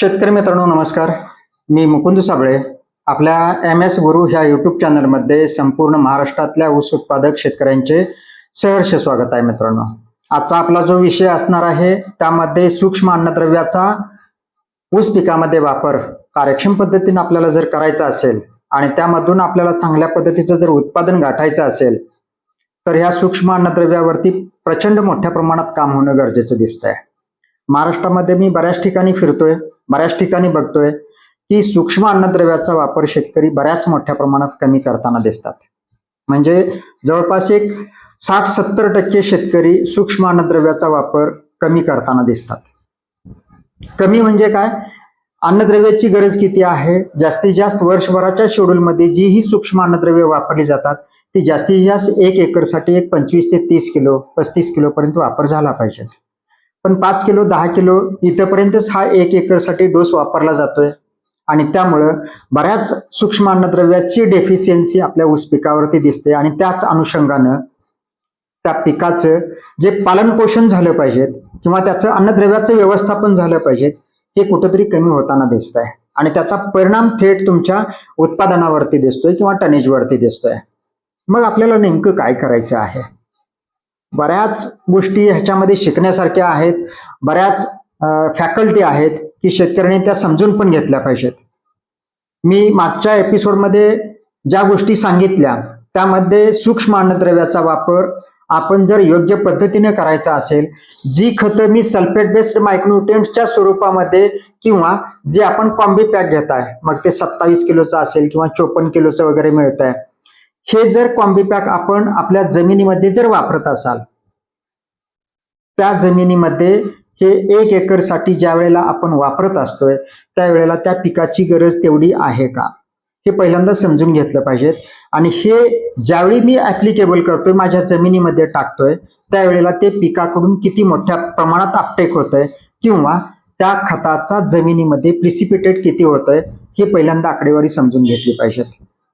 शेतकरी मित्रांनो नमस्कार. मी मुकुंद साबळे. आपल्या एम एस गुरु ह्या युट्यूब चॅनलमध्ये संपूर्ण महाराष्ट्रातल्या ऊस उत्पादक शेतकऱ्यांचे सहर्ष स्वागत आहे मित्रांनो. आजचा आपला जो विषय असणार आहे त्यामध्ये सूक्ष्म अन्नद्रव्याचा ऊस पिकामध्ये वापर कार्यक्षम पद्धतीने आपल्याला जर करायचा असेल आणि त्यामधून आपल्याला चांगल्या पद्धतीचं जर उत्पादन गाठायचं असेल तर ह्या सूक्ष्म अन्नद्रव्यावरती प्रचंड मोठ्या प्रमाणात काम होणं गरजेचं दिसतंय. महाराष्ट्रामध्ये मी बऱ्याच ठिकाणी फिरतोय बऱ्याच ठिकाणी बघतोय की सूक्ष्म अन्नद्रव्याचा वापर शेतकरी बऱ्याच मोठ्या प्रमाणात कमी करताना दिसतात. म्हणजे जवळपास एक साठ सत्तर टक्के शेतकरी सूक्ष्म अन्नद्रव्याचा वापर कमी करताना दिसतात. कमी म्हणजे काय? अन्नद्रव्याची गरज किती आहे? जास्तीत जास्त वर्षभराच्या शेड्यूलमध्ये जी ही सूक्ष्म अन्नद्रव्य वापरली जातात. ती जास्तीत जास्त एक एकरसाठी एक पंचवीस ते तीस किलो पस्तीस किलोपर्यंत वापर झाला पाहिजे. पण पाच किलो दहा किलो इथंपर्यंतच हा एक एकरसाठी डोस वापरला जातोय. आणि त्यामुळं बऱ्याच सूक्ष्म अन्नद्रव्याची डेफिशियन्सी आपल्या ऊस पिकावरती दिसते. आणि त्याच अनुषंगानं त्या पिकाचं जे पालन पोषण झालं पाहिजेत किंवा त्याचं अन्नद्रव्याचं व्यवस्थापन झालं पाहिजेत हे कुठंतरी कमी होताना दिसत आहे आणि त्याचा परिणाम थेट तुमच्या उत्पादनावरती दिसतोय किंवा टनेजवरती दिसतोय. मग आपल्याला नेमकं काय करायचं आहे? बऱ्याच गोष्टी ह्याच्यामध्ये शिकण्यासारख्या आहेत. बऱ्याच फॅकल्टी आहेत की शेतकऱ्यांनी त्या समजून पण घेतल्या पाहिजेत. मी मागच्या एपिसोडमध्ये ज्या गोष्टी सांगितल्या त्यामध्ये सूक्ष्म अन्नद्रव्याचा वापर आपण जर योग्य पद्धतीने करायचा असेल जी खतं मी सल्फेट बेस्ड मायक्रोन्युट्रियंट्सच्या स्वरूपामध्ये किंवा जे आपण कॉम्बी पॅक घेत आहे मग ते सत्तावीस किलोचं असेल किंवा चोपन्न किलोचं वगैरे मिळत आहे हे जर कॉम्बीपॅक आपण आपल्या जमिनीमध्ये जर वापरत असाल त्या जमिनीमध्ये हे एक एकरसाठी ज्या वेळेला आपण वापरत असतोय त्यावेळेला त्या पिकाची गरज तेवढी आहे का? हे पहिल्यांदा समजून घेतलं पाहिजे आणि हे ज्यावेळी मी ऍप्लिकेबल करतोय माझ्या जमिनीमध्ये टाकतोय त्यावेळेला ते पिकाकडून किती मोठ्या प्रमाणात अपटेक होतंय किंवा त्या खताचा जमिनीमध्ये प्रिसिपिटेट किती होतंय हे पहिल्यांदा आकडेवारी समजून घेतली पाहिजेत.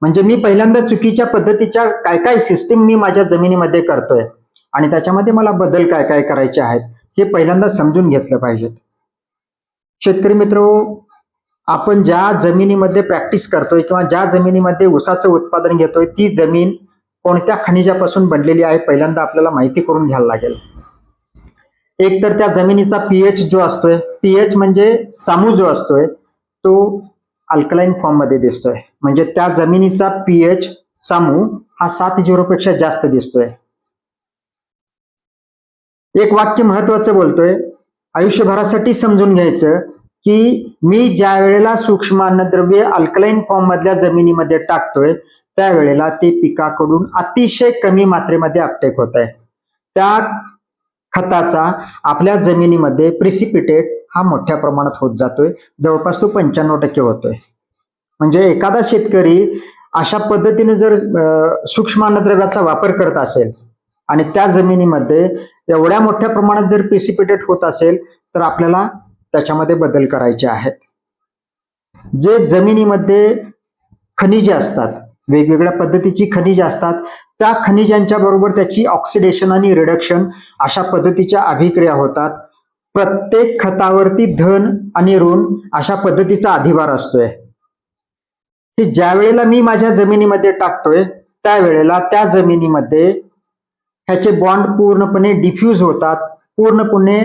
म्हणजे मी पहिल्यांदा चुकीच्या पद्धतीच्या काय काय सिस्टीम मी माझ्या जमिनीमध्ये करतोय. आणि त्याच्यामध्ये मला बदल काय काय करायचे आहेत हे पहिल्यांदा समजून घेतलं पाहिजेत शेतकरी मित्र आपण ज्या जमिनीमध्ये प्रॅक्टिस करतोय किंवा ज्या जमिनीमध्ये ऊसाचं उत्पादन घेतोय ती जमीन कोणत्या खनिजापासून बनलेली आहे पहिल्यांदा आपल्याला माहिती करून घ्यायला लागेल. एक तर त्या जमिनीचा पीएच जो असतोय पीएच म्हणजे सामू जो असतोय तो अल्कलाईन फॉर्ममध्ये दिसतोय. म्हणजे त्या जमिनीचा पीएच सामू हा सात झिरो पेक्षा जास्त दिसतोय. एक वाक्य महत्वाचं बोलतोय. आयुष्यभरासाठी समजून घ्यायचं की मी ज्या वेळेला सूक्ष्म अन्नद्रव्य अल्कलाईन फॉर्म मधल्या जमिनीमध्ये टाकतोय त्यावेळेला ते पिकाकडून अतिशय कमी मात्रेमध्ये अपटेक होत आहे. त्या खताचा आपल्या जमिनीमध्ये प्रिसिपिटेट हा मोठ्या प्रमाणात होत जातोय. जवळपास तो पंच्याण्णव टक्के होतोय. म्हणजे एखादा शेतकरी अशा पद्धतीने जर सूक्ष्म अन्नद्रव्याचा वापर करत असेल आणि त्या जमिनीमध्ये एवढ्या मोठ्या प्रमाणात जर प्रिसिपिटेट होत असेल तर आपल्याला त्याच्यामध्ये बदल करायचे आहेत. जे जमिनीमध्ये खनिजे असतात वेगवेगळ्या पद्धतीची खनिजे असतात त्या खनिजांच्या बरोबर त्याची ऑक्सिडेशन आणि रिडक्शन अशा पद्धतीच्या अभिक्रिया होतात. प्रत्येक खतावरती धन आणि ऋण अशा पद्धतीचा अधिभार असतोय. की ज्या वेळेला मी माझ्या जमिनीमध्ये टाकतोय त्यावेळेला त्या जमिनीमध्ये ह्याचे बॉन्ड पूर्णपणे डिफ्यूज होतात. पूर्णपणे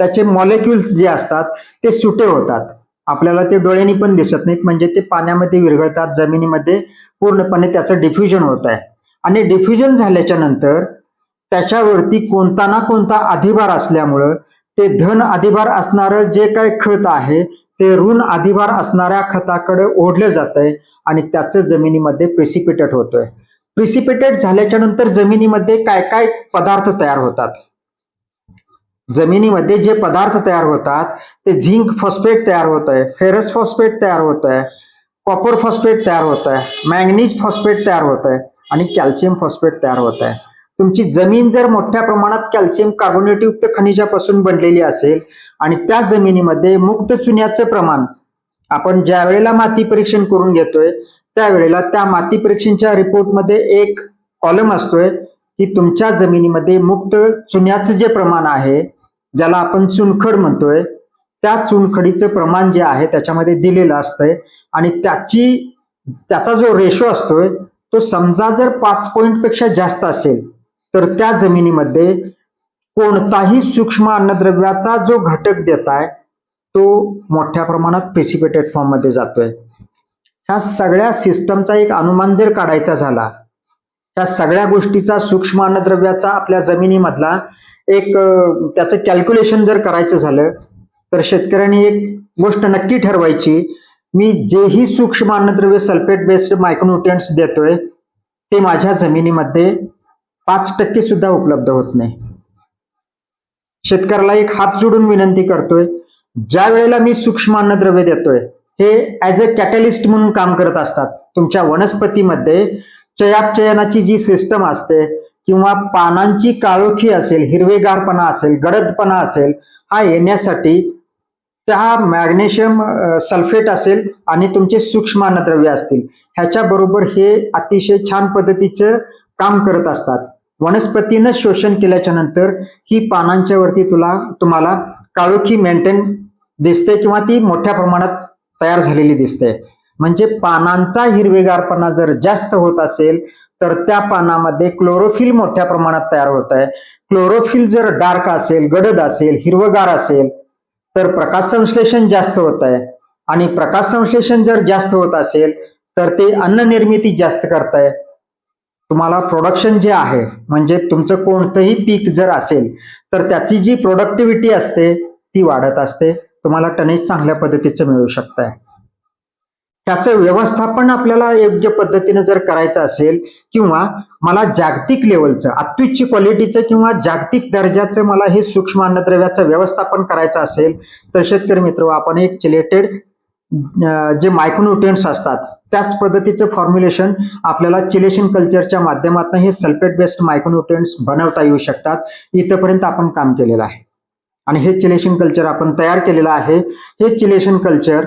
त्याचे मॉलिक्युल्स जे असतात ते सुटे होतात. आपल्याला ते डोळ्यांनी पण दिसत नाहीत म्हणजे ते पाण्यामध्ये विरघळतात जमिनीमध्ये पूर्णपणे त्याचं डिफ्युजन होत आहे. आणि डिफ्युजन झाल्याच्यानंतर त्याच्यावरती कोणता ना कोणता अधिभार असल्यामुळं ते धन अधिभार असणारं जे काय खत आहे ते ऋण अधिभार असणाऱ्या खताकडे ओढले जात आहे आणि त्याचं जमिनीमध्ये प्रिसिपिटेट होतोय. प्रिसिपिटेट झाल्याच्यानंतर जमिनीमध्ये काय काय पदार्थ तयार होतात? जमिनीमध्ये जे पदार्थ तयार होतात ते झिंक फॉस्फेट तयार होत आहे फेरस फॉस्फेट तयार होत आहे कॉपर फॉस्फेट तयार होत आहे मॅंगनीज फॉस्फेट तयार होत आहे आणि कॅल्शियम फॉस्फेट तयार होत आहे तुमची जमीन जर मोठ्या प्रमाणात कॅल्शियम कार्बोनेटयुक्त खनिजापासून बनलेली असेल आणि त्या जमिनीमध्ये मुक्त चुन्याचं प्रमाण आपण ज्या वेळेला माती परीक्षण करून घेतोय त्यावेळेला त्या माती परीक्षणच्या रिपोर्टमध्ये एक कॉलम असतोय की तुमच्या जमिनीमध्ये मुक्त चुन्याचं जे प्रमाण आहे ज्याला आपण चुनखड म्हणतोय त्या चुनखडीचं प्रमाण जे आहे त्याच्यामध्ये दिलेलं असतंय आणि त्याची त्याचा जो रेशो असतोय तो समजा जर पाच पॉईंटपेक्षा जास्त असेल तर त्या जमिनीमध्ये कोणताही सूक्ष्म अन्नद्रव्याचा जो घटक देत आहे तो मोठ्या प्रमाणात प्रिसिपिटेड फॉर्ममध्ये जातोय. ह्या सगळ्या सिस्टमचा एक अनुमान जर काढायचा झाला त्या सगळ्या गोष्टीचा सूक्ष्म अन्नद्रव्याचा आपल्या जमिनीमधला एक त्याचं कॅल्क्युलेशन जर करायचं झालं तर शेतकऱ्यांनी एक गोष्ट नक्की ठरवायची मी जेही सूक्ष्म अन्नद्रव्य सल्फेट बेस्ड मायक्रोन्युट्रियंट्स देतोय ते माझ्या जमिनीमध्ये पाच टक्के सुद्धा उपलब्ध होत नाही. शेतकऱ्याला एक हात जोडून विनंती करतोय ज्या वेळेला मी सूक्ष्म अन्नद्रव्य देतोय हे ऍज अ कॅटलिस्ट म्हणून काम करत असतात. तुमच्या वनस्पतीमध्ये चयापचयनाची जी सिस्टम असते किंवा पानांची काळोखी असेल हिरवेगारपणा असेल गडदपणा असेल हा येण्यासाठी त्या मॅग्नेशियम सल्फेट असेल आणि तुमचे सूक्ष्म अन्नद्रव्य असतील. ह्याच्या बरोबर हे अतिशय छान पद्धतीचं काम करत असतात. वनस्पतीनं शोषण केल्याच्यानंतर ही पानांच्या वरती तुला तुम्हाला काळोखी मेंटेन दिसते किंवा ती मोठ्या प्रमाणात तयार झालेली दिसते. म्हणजे पानांचा हिरवेगारपणा जर जास्त होत असेल तर त्या पानामध्ये क्लोरोफिल मोठ्या प्रमाणात तयार होत आहे. क्लोरोफिल जर डार्क असेल गडद असेल हिरवगार असेल तर प्रकाश संश्लेषण जास्त होत आहे. आणि प्रकाश संश्लेषण जर जास्त होत असेल तर ते अन्न निर्मिती जास्त करताय तुम्हाला प्रोडक्शन जे आहे म्हणजे तुमचं कोणतंही पीक जर असेल तर त्याची जी प्रोडक्टिव्हिटी असते ती वाढत असते. तुम्हाला टनेज चांगल्या पद्धतीचं मिळू शकतंय. त्याचं व्यवस्थापन आपल्याला योग्य पद्धतीने जर करायचं असेल किंवा मला जागतिक लेवलचं अत्युच्च क्वालिटीचं किंवा जागतिक दर्जाचं मला हे सूक्ष्म अन्नद्रव्याचं व्यवस्थापन करायचं असेल तर शेतकरी मित्र आपण एक चिलेटेड जे मायक्रोन्युट्रियंट्स असतात त्याच पद्धतीचं फॉर्म्युलेशन आपल्याला चिलेशन कल्चरच्या माध्यमातून हे सल्फेट बेस्ड मायक्रोन्युट्रियंट्स बनवता येऊ शकतात. इथंपर्यंत आपण काम केलेलं आहे. आणि हे चिलेशन कल्चर आपण तयार केलेलं आहे. हे चिलेशन कल्चर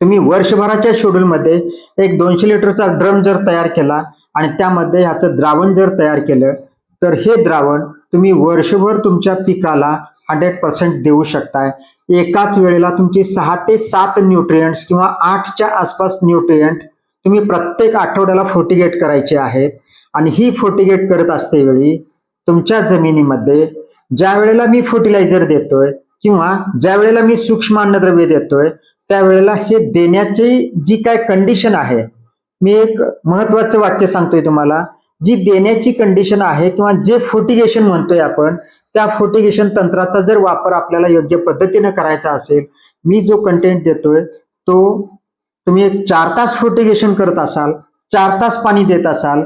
तुम्ही वर्षभराच्या शेड्यूलमध्ये एक दोनशे लिटरचा ड्रम जर तयार केला आणि त्यामध्ये ह्याचं द्रावण जर तयार केलं तर हे द्रावण तुम्ही वर्षभर तुमच्या पिकाला हंड्रेड पर्सेंट देऊ शकताय. एकाच वेळेला तुमची सहा ते सात न्यूट्रियंट्स किंवा आठच्या आसपास न्यूट्रियंट तुम्ही प्रत्येक आठवड्याला फोर्टिगेट करायचे आहेत. आणि ही फोर्टिगेट करत असते वेळी तुमच्या जमिनीमध्ये ज्या वेळेला मी फर्टिलायझर देतोय किंवा ज्या वेळेला मी सूक्ष्म अन्नद्रव्य देतोय त्यावेळेला हे देण्याची जी काय कंडिशन आहे मी एक महत्वाचं वाक्य सांगतोय तुम्हाला. जी देण्याची कंडिशन आहे किंवा जे फोर्टिगेशन म्हणतोय आपण त्या फोर्टिगेशन तंत्राचा जर वापर आपल्याला योग्य पद्धतीने करायचा असेल मी जो कंटेंट देतोय तो तुम्ही एक चार तास फोर्टिगेशन करत असाल चार तास पाणी देत असाल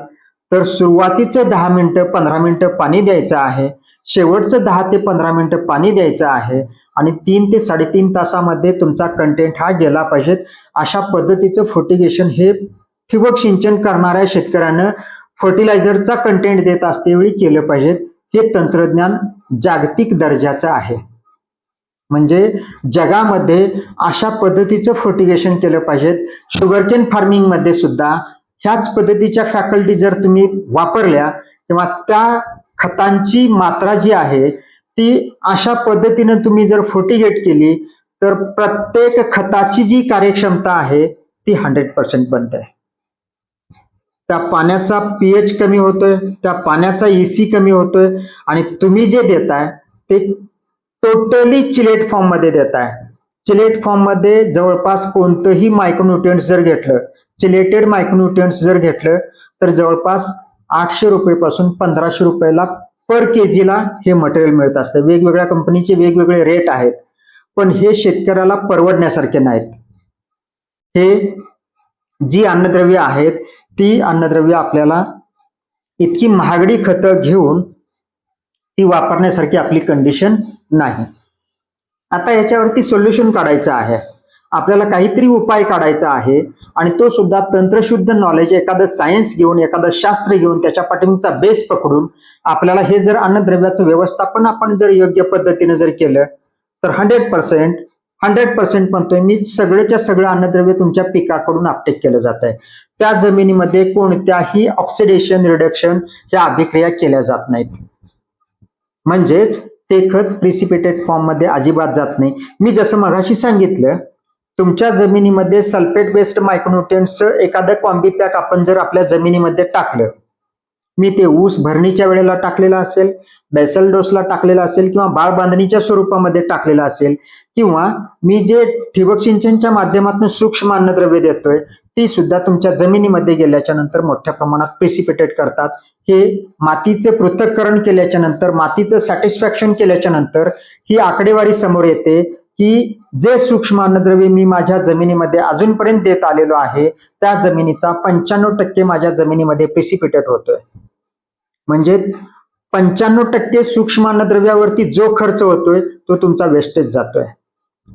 तर सुरुवातीचं दहा मिनिटं पंधरा मिनिटं पाणी द्यायचं आहे. शेवटचं दहा ते पंधरा मिनिटं पाणी द्यायचं आहे. आणि तीन ते साडेतीन तासामध्ये तुमचा कंटेंट हा गेला पाहिजेत अशा पद्धतीचं फोर्टिगेशन हे ठिबक सिंचन करणाऱ्या शेतकऱ्यानं फर्टिलायझरचा कंटेंट देत असते वेळी केलं पाहिजेत हे तंत्रज्ञान जागतिक दर्जाचं आहे. म्हणजे जगामध्ये अशा पद्धतीचं फर्टिगेशन केलं पाहिजेत. शुगरकेन फार्मिंगमध्ये सुद्धा ह्याच पद्धतीच्या फॅकल्टी जर तुम्ही वापरल्या किंवा त्या खतांची मात्रा जी आहे ती अशा पद्धतीनं तुम्ही जर फोर्टिगेट केली तर प्रत्येक खताची जी कार्यक्षमता आहे ती हंड्रेड पर्सेंट बनते. त्या पाण्याचा पीएच कमी होतोय त्या पाण्याचा ईसी कमी होतोय आणि तुम्ही जे देताय ते टोटली चिलेट फॉर्ममध्ये देताय. चिलेट फॉर्ममध्ये जवळपास कोणतंही मायक्रोन्युट्रियंट्स जर घेतलं चिलेटेड मायक्रोन्युट्रियंट्स जर घेतलं तर जवळपास आठशे रुपयेपासून पंधराशे रुपयाला पर केजीला हे मटेरियल मिळत असतं. वेगवेगळ्या कंपनीचे वेगवेगळे रेट आहेत पण हे शेतकऱ्याला परवडण्यासारखे नाहीत. हे जी अन्नद्रव्य आहेत ती अन्नद्रव्य आपल्याला इतकी महागडी खतं घेऊन ती वापरण्यासारखी आपली कंडिशन नाही. आता याच्यावरती सोल्युशन काढायचं आहे. आपल्याला काहीतरी उपाय काढायचा आहे आणि तो सुद्धा तंत्रशुद्ध नॉलेज एखादं सायन्स घेऊन एखादं शास्त्र घेऊन त्याच्या पाठीमागचा बेस पकडून आपल्याला हे जर अन्नद्रव्याचं व्यवस्थापन आपण जर योग्य पद्धतीने जर केलं तर हंड्रेड पर्सेंट हंड्रेड पर्सेंट म्हणतोय मी सगळेच्या सगळं अन्नद्रव्य तुमच्या पिकाकडून अपटेक केलं जात आहे त्या जमिनीमध्ये कोणत्याही ऑक्सिडेशन रिडक्शन ह्या अभिक्रिया केल्या जात नाहीत. म्हणजेच ते खत प्रिसिपिटेट फॉर्ममध्ये अजिबात जात नाही. मी जसं मगाशी सांगितलं तुमच्या जमिनीमध्ये सल्फेट बेस्ड मायक्रोन्युट्रियन्सचं एखादं कॉम्बी पॅक आपण जर आपल्या जमिनीमध्ये टाकलं मी ते ऊस भरणीच्या वेळेला टाकलेलं असेल बेसल डोसला टाकलेला असेल किंवा बाळ बांधणीच्या स्वरूपामध्ये टाकलेला असेल किंवा मी जे ठिबक सिंचनच्या माध्यमातून सूक्ष्म अन्नद्रव्य देतोय ती सुद्धा तुमच्या जमिनीमध्ये गेल्याच्यानंतर मोठ्या प्रमाणात प्रेसिपिटेट करतात. हे मातीचे पृथक्करण केल्याच्यानंतर मातीचं सॅटिस्फॅक्शन केल्याच्यानंतर ही आकडेवारी समोर येते की जे सूक्ष्म अन्नद्रव्य मी माझ्या जमिनीमध्ये अजूनपर्यंत देत आलेलो आहे त्या जमिनीचा पंच्याण्णव टक्के माझ्या जमिनीमध्ये प्रेसिपिटेट होतोय. म्हणजे पंच्याण्णव टक्के सूक्ष्म अन्नद्रव्यावरती जो खर्च होतोय तो तुमचा वेस्टेज जातोय.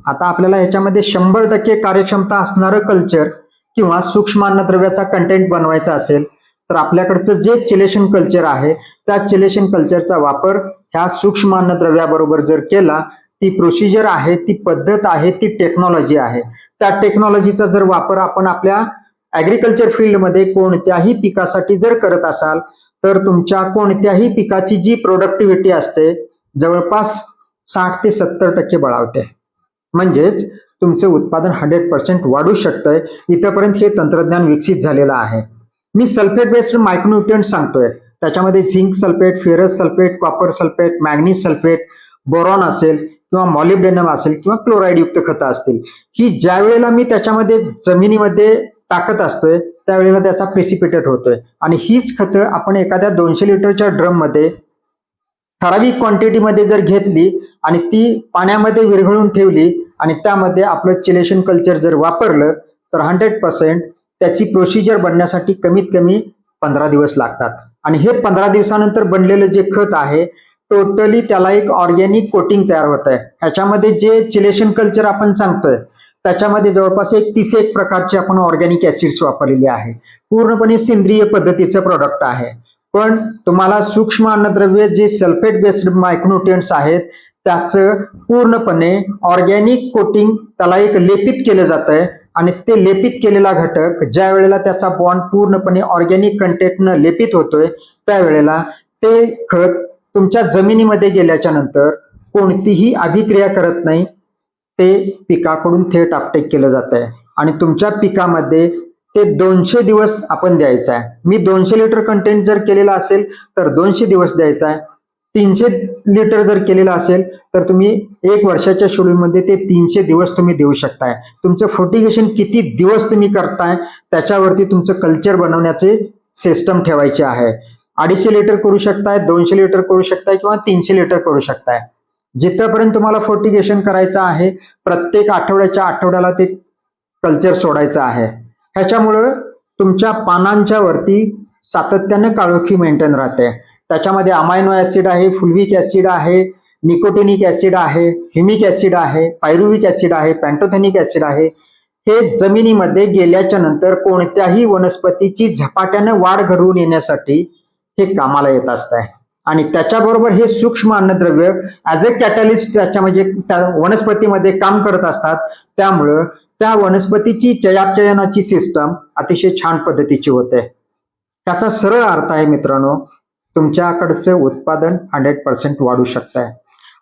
आता आपल्याला याच्यामध्ये शंभर टक्के कार्यक्षमता असणारं कल्चर किंवा सूक्ष्म अन्नद्रव्याचा कंटेंट बनवायचा असेल तर आपल्याकडचं जे चिलेशन कल्चर आहे त्या चिलेशन कल्चरचा वापर ह्या सूक्ष्म अन्नद्रव्याबरोबर जर केला ती प्रोसिजर आहे ती पद्धत आहे ती टेक्नॉलॉजी आहे. त्या टेक्नॉलॉजीचा जर वापर आपण आपल्या ऍग्रिकल्चर फील्डमध्ये कोणत्याही पिकासाठी जर करत असाल तर तुमच्या कोणत्याही पिकाची जी प्रोडक्टिव्हिटी असते जवळपास साठ ते सत्तर टक्के बळावते. म्हणजेच तुमचं उत्पादन हंड्रेड पर्सेंट वाढू शकतंय. इथंपर्यंत हे तंत्रज्ञान विकसित झालेलं आहे. मी सल्फेट बेस्ड मायक्रोन्युट्रियंट सांगतोय. त्याच्यामध्ये zinc sulphate ferrous sulphate copper sulphate manganese sulphate boron असेल किंवा मॉलिब्डेनम असेल किंवा क्लोराईडयुक्त खतं असतील. ही ज्या वेळेला मी त्याच्यामध्ये जमिनीमध्ये टाकत असतोय त्यावेळेला त्याचा प्रेसिपिटेट होतोय. आणि हीच खतं आपण एखाद्या दोनशे लिटरच्या ड्रममध्ये ठराविक क्वांटिटीमध्ये जर घेतली आणि ती पाण्यामध्ये विरघळून ठेवली आणि त्यामध्ये आपलं चिलेशन कल्चर जर वापरलं तर हंड्रेड पर्सेंट त्याची प्रोसिजर बनण्यासाठी कमीत कमी पंधरा दिवस लागतात. आणि हे पंधरा दिवसानंतर बनलेलं जे खत आहे टोटली त्याला एक ऑर्गॅनिक कोटिंग तयार होत आहे. ह्याच्यामध्ये जे चिलेशन कल्चर आपण सांगतोय त्याच्यामध्ये जवळपास एक तीस एक प्रकारचे आपण ऑर्गॅनिक ऍसिड्स वापरलेले आहे. पूर्णपणे सेंद्रिय पद्धतीचं प्रोडक्ट आहे. पण तुम्हाला सूक्ष्म अन्नद्रव्य जे सल्फेट बेस्ड मायक्रोन्युट्रियंट्स आहेत त्याचं पूर्णपणे ऑर्गॅनिक कोटिंग त्याला एक लेपित केलं जात आहे आणि ते लेपित केलेला घटक ज्या वेळेला त्याचा बॉन्ड पूर्णपणे ऑर्गॅनिक कंटेंटनं लेपित होतोय त्यावेळेला ते खत तुमच्या जमिनीमध्ये गेल्याच्यानंतर कोणतीही अभिक्रिया करत नाही ते पिकाकडून थेट आपटेक केलं जात आहे आणि तुमच्या पिकामध्ये ते दोनशे दिवस आपण द्यायचं आहे. मी दोनशे लिटर कंटेंट जर केलेला असेल तर दोनशे दिवस द्यायचा आहे. तीनशे लिटर जर केलेलं असेल तर तुम्ही एक वर्षाच्या शेड्यूलमध्ये ते तीनशे दिवस तुम्ही देऊ शकताय. तुमचं फोर्टिगेशन किती दिवस तुम्ही करताय त्याच्यावरती तुमचं कल्चर बनवण्याचे सिस्टम ठेवायचे आहे. अडीचशे लिटर करू शकताय दोनशे लिटर करू शकताय किंवा तीनशे लिटर करू शकताय. जिथपर्यंत तुम्हाला फोर्टिगेशन करायचं आहे प्रत्येक आठवड्याच्या आठवड्याला ते कल्चर सोडायचं आहे. ह्याच्यामुळं तुमच्या पानांच्या वरती सातत्यानं काळोखी मेंटेन राहते. त्याच्यामध्ये अमायनो ऍसिड आहे फुलविक ऍसिड आहे निकोटिनिक ऍसिड आहे हिमिक ऍसिड आहे पायरुविक ऍसिड आहे पॅन्टोथेनिक ऍसिड आहे. हे जमिनीमध्ये गेल्याच्यानंतर कोणत्याही वनस्पतीची झपाट्यानं वाढ घडवून येण्यासाठी हे कामाला येत असत. आहे आणि त्याच्याबरोबर हे सूक्ष्म अन्नद्रव्य ऍज अ कॅटलिस्ट त्याच्या म्हणजे त्या वनस्पतीमध्ये काम करत असतात. त्यामुळं त्या वनस्पतीची चयापचयनाची सिस्टम अतिशय छान पद्धतीची होते. त्याचा सरळ अर्थ आहे मित्रांनो तुमच्याकडचं उत्पादन हंड्रेड पर्सेंट वाढू शकत आहे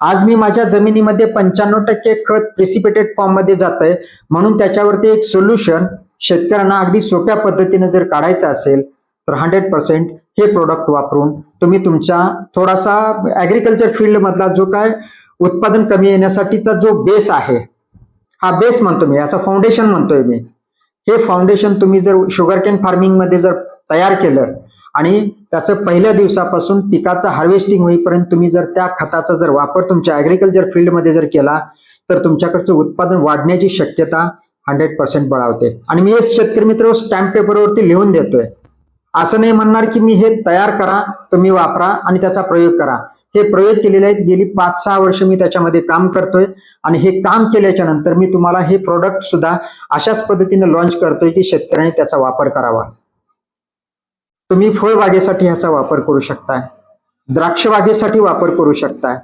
आज मी माझ्या जमिनीमध्ये पंच्याण्णव टक्के खत प्रेसिपेटेड फॉर्ममध्ये जात आहे म्हणून त्याच्यावरती एक सोल्युशन शेतकऱ्यांना अगदी सोप्या पद्धतीने जर काढायचं असेल तर हंड्रेड पर्सेंट हे प्रोडक्ट वापरून तुम्ही तुमच्या थोडासा ऍग्रिकल्चर फील्डमधला जो काय उत्पादन कमी येण्यासाठीचा जो बेस आहे हा बेस म्हणतो मी असं फाउंडेशन म्हणतोय मी. हे फाउंडेशन तुम्ही जर शुगर कॅन फार्मिंगमध्ये जर तयार केलं आणि त्याचं पहिल्या दिवसापासून पिकाचं हार्वेस्टिंग होईपर्यंत तुम्ही जर त्या खताचा जर वापर तुमच्या ऍग्रिकल्चर फील्डमध्ये जर केला तर तुमच्याकडचं उत्पादन वाढण्याची शक्यता हंड्रेड पर्सेंट बळावते. आणि मी हे शेतकरी मित्र स्टॅम्प पेपरवरती लिहून देतोय. असं नाही म्हणणार की मी हे तयार करा तुम्ही वापरा आणि त्याचा प्रयोग करा. हे प्रयोग केलेले आहेत गेली पाच सहा वर्ष मी त्याच्यामध्ये काम करतोय. आणि हे काम केल्याच्यानंतर मी तुम्हाला हे प्रोडक्ट सुद्धा अशाच पद्धतीने लॉन्च करतोय की शेतकऱ्यांनी त्याचा वापर करावा. तुम्ही फळबागेसाठी ह्याचा वापर करू शकताय. द्राक्ष बागेसाठी वापर करू शकताय.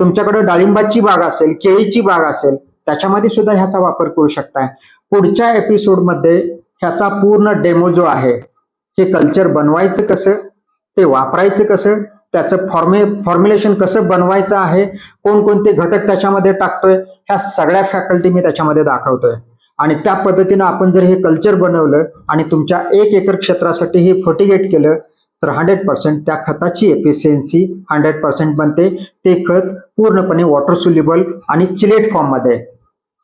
तुमच्याकडे डाळिंबाची बाग असेल केळीची बाग असेल त्याच्यामध्ये सुद्धा ह्याचा वापर करू शकताय. पुढच्या एपिसोडमध्ये ह्याचा पूर्ण डेमो जो आहे हे कल्चर बनवायचं कसं ते वापरायचं कसं त्याचं फॉर्मे फॉर्म्युलेशन कसं बनवायचं आहे कोणकोणते घटक त्याच्यामध्ये टाकतोय ह्या सगळ्या फॅकल्टी मी त्याच्यामध्ये दाखवतोय. आणि त्या पद्धतीनं आपण जर हे कल्चर बनवलं आणि तुमच्या एक एकर क्षेत्रासाठी हे फर्टिगेट केलं तर हंड्रेड पर्सेंट त्या खताची एफिशियन्सी हंड्रेड पर्सेंट बनते. ते खत पूर्णपणे वॉटर सुलेबल आणि चिलेट फॉर्ममध्ये आहे.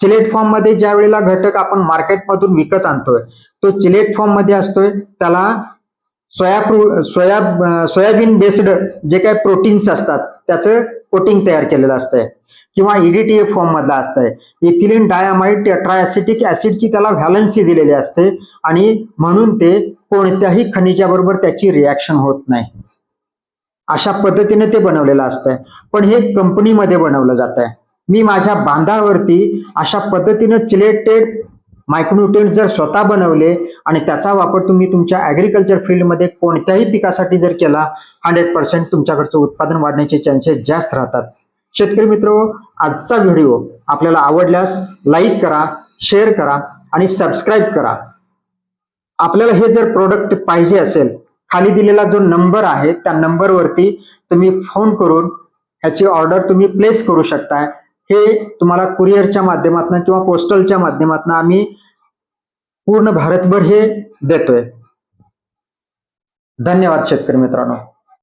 चिलेट फॉर्ममध्ये ज्या वेळेला घटक आपण मार्केटमधून विकत आणतोय तो चिलेट फॉर्ममध्ये असतोय. त्याला सोया सोया सोयाबीन बेस्ड जे काही प्रोटीन्स असतात त्याचं कोटिंग तयार केलेलं असतंय. किंवा ईडीटीएफ फॉर्म मधला असतंय. इथिलिन डायामाइड टेट्राॲसिटिक ऍसिडची त्याला व्हॅलन्सी दिलेली असते. आणि म्हणून ते कोणत्याही खनिजाबरोबर त्याची रिॲक्शन होत नाही. अशा पद्धतीने ते बनवलेलं असतंय. पण हे कंपनीमध्ये बनवलं जात आहे मी माझ्या बांधावरती अशा पद्धतीनं चिलेटेड मायक्रोन्युट्रिएंट जर स्वतः बनवले आणि त्याचा वापर तुम्ही तुमच्या ॲग्रिकल्चर फील्डमध्ये कोणत्याही पिकासाठी जर केला हंड्रेड पर्सेंट तुमच्याकडचं उत्पादन वाढण्याचे चान्सेस जास्त राहतात. शेतकरी मित्र आजचा व्हिडिओ आपल्याला आवडल्यास लाईक करा शेअर करा आणि सबस्क्राईब करा. आपल्याला हे जर प्रोडक्ट पाहिजे असेल खाली दिलेला जो नंबर आहे त्या नंबरवरती तुम्ही फोन करून ह्याची ऑर्डर तुम्ही प्लेस करू शकताय. हे तुम्हाला कुरिअरच्या माध्यमातून किंवा पोस्टलच्या माध्यमातून आम्ही पूर्ण भारतभर हे देतोय. धन्यवाद शेतकरी मित्रांनो.